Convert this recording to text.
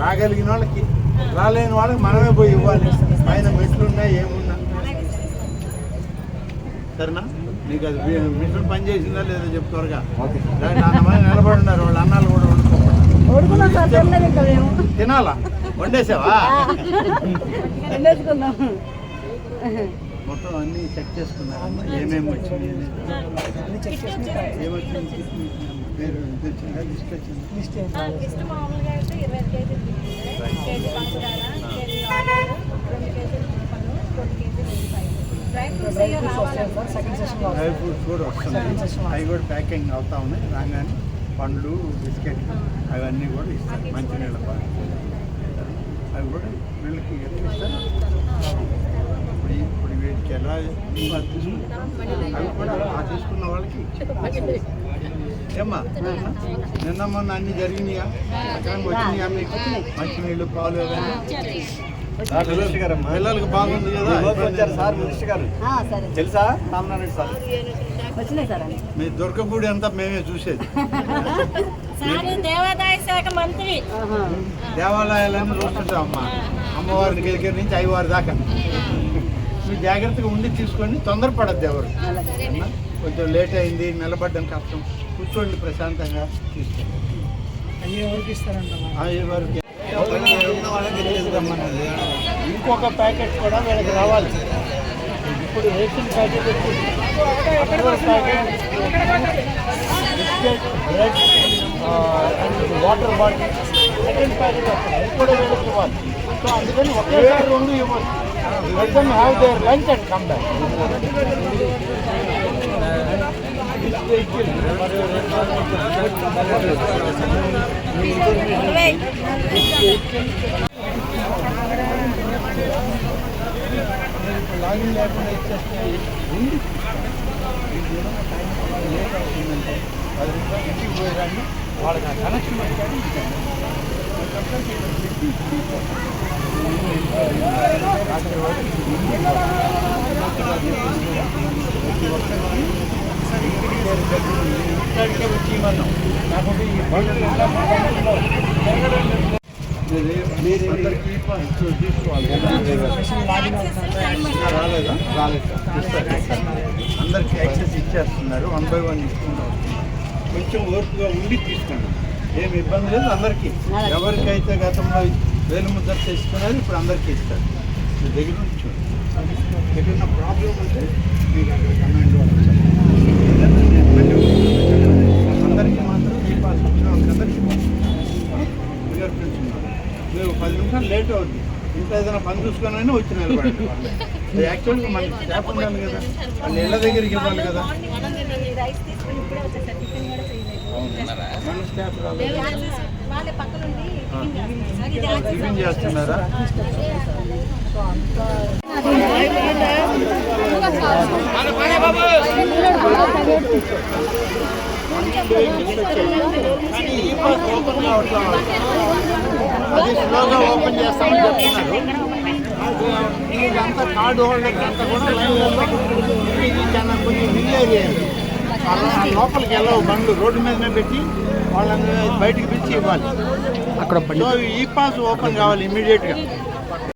రాగలిగిన వాళ్ళకి రాలేని వాళ్ళకి మనమే పోయి ఇవ్వాలి. పైన మెట్లు ఉన్నాయి ఏమున్నా. సరేనా? నీకు అది మిషన్ పని చేసిందా లేదా చెప్పు త్వరగా. నిలబడి ఉన్నారు వాళ్ళ అన్నాలు కూడా వండుకోకుండా తినాలా? వండేసావా? మొత్తం అన్ని చెక్ చేసుకున్నారమ్మా. ఏమేమి వచ్చింది ఏమొచ్చింది పేరు ఇది వచ్చిందా? లిస్ట్ వచ్చిందా లిస్ట్ మామూలుగా అయితే ఇరవై ఐదు కేజీలు తీసుకుంటే కేజీ పంచదార కేజీ ఆయిల్ రెండు కేజీలు ఉప్పలు రెండు కేజీలు ఉల్లిపాయలు. డ్రై ఫ్రూట్స్ డ్రై కూడా వస్తుంది అవి కూడా ప్యాకింగ్ అవుతా ఉన్నాయి. రాగానే పండ్లు బిస్కెట్ అవన్నీ కూడా ఇస్తారు. మంచినీళ్ళ పాలు. అవి కూడా వీళ్ళకి ఎట్లా ఇస్తారు ఇప్పుడు ఈ- ఇప్పుడు వీటికి ఎలా ఇవ్వాలి తీసుకుంటారు అవి కూడా ఆ తీసుకున్న వాళ్ళకి ఏమ్మా? నిన్న మొన్న అన్ని జరిగినాయా? అక్రమంగా వచ్చినాయా మీకు? మంచినీళ్ళు పాలు అవన్నీ పిల్లలకి బాగుంది కదా? వచ్చారు సార్ మినిస్టర్ గారు. ఆ, సరే. తెలుసా? రామనారాయణ సార్. మీ దుర్గపూడి అంతా మేమే చూసేది. సారు దేవాదాయ శాఖ మంత్రి. ఆహా. దేవాలయాలను చూస్తుంటాం అమ్మ అమ్మవారి దగ్గర నుంచి అయ్యవారి దాకా. మీరు జాగ్రత్తగా ఉండి తీసుకోండి తొందరపడద్దు ఎవరు. కొంచెం లేట్ అయింది నిలబడ్డం కష్టం. కూర్చోండి ప్రశాంతంగా తీసుకోండి ఇంకొక ప్యాకెట్ కూడా వీళ్ళకి రావాలి. ఇప్పుడు రేషన్ ప్యాకెట్ వచ్చింది packet biscuit bread water bottle second packet వస్తుంది అది కూడా వీళ్ళకి ఇవ్వాలి. సో అందుకని ఒకేసారి రెండు ఇవ్వచ్చు Let them have their lunch and come back ఇరవై లాగిన్ లేకుండా ఇచ్చేస్తే ఉంది మీకు ఏదైనా టైం లేట్ అవుతుందంటే పది రూపాయలు ఇంటికి పోయేదాన్ని వాళ్ళకి ఆ కనెక్షన్ వచ్చాడు ఇచ్చాను. ఒక్కొక్కరికి ఇక్కడ పెట్టి ఇచ్చేసాను. కాకపోతే రాలేదా రాలేదు అందరికీ యాక్సెస్ ఇచ్చేస్తున్నారు వన్ బై వన్ ఇస్తున్నారు కొంచెం ఓర్పుగా ఉండి తీసుకోండి ఏమి ఇబ్బంది లేదు అందరికీ ఎవరికైతే గతంలో వేలు ముద్ర తీసుకున్నారు ఇప్పుడు అందరికీ ఇస్తారు. మీ దగ్గర నుంచి చూడండి. ఏదైనా ప్రాబ్లం ఉంటే మీకు అక్కడ కమాండ్. అందరికీ మాత్రం ఈ పాస్ వచ్చిన వాళ్ళందరికీ ఫింగర్ ప్రింట్స్ ఉన్నారు మీరు పది నిమిషాలు లేట్ అవుద్ది. ఇంట్లో ఏదైనా పని చూసుకొని అయినా వచ్చి నిలబడండి. వాళ్ళు యాక్చువల్గా మన స్టాఫ్ ఉండాలి కదా. వాళ్ళ ఇళ్ళ దగ్గరికి ఇవ్వాలి కదా. మన స్టాఫ్ వాళ్ళే పక్కన ఉండి టిఫిన్ చేస్తున్నారు. ఇది టిఫిన్ చేస్తున్నారా? కానీ ఈ పాస్ ఓపెన్ కావట్లా అది స్లోగా ఓపెన్ చేస్తామని చెప్తున్నారు. ఇదంతా కార్డు హోల్డర్ అంతా కూడా లైన్లలో ఇది చాలా కొంచెం హిల్ ఏరియా అలా లోపలికి వెళ్ళవు బండ్లు రోడ్డు మీదనే పెట్టి వాళ్ళని బయటికి పిలిచి ఇవ్వాలి. అక్కడ ఈ పాస్ ఓపెన్ కావాలి ఇమీడియట్గా.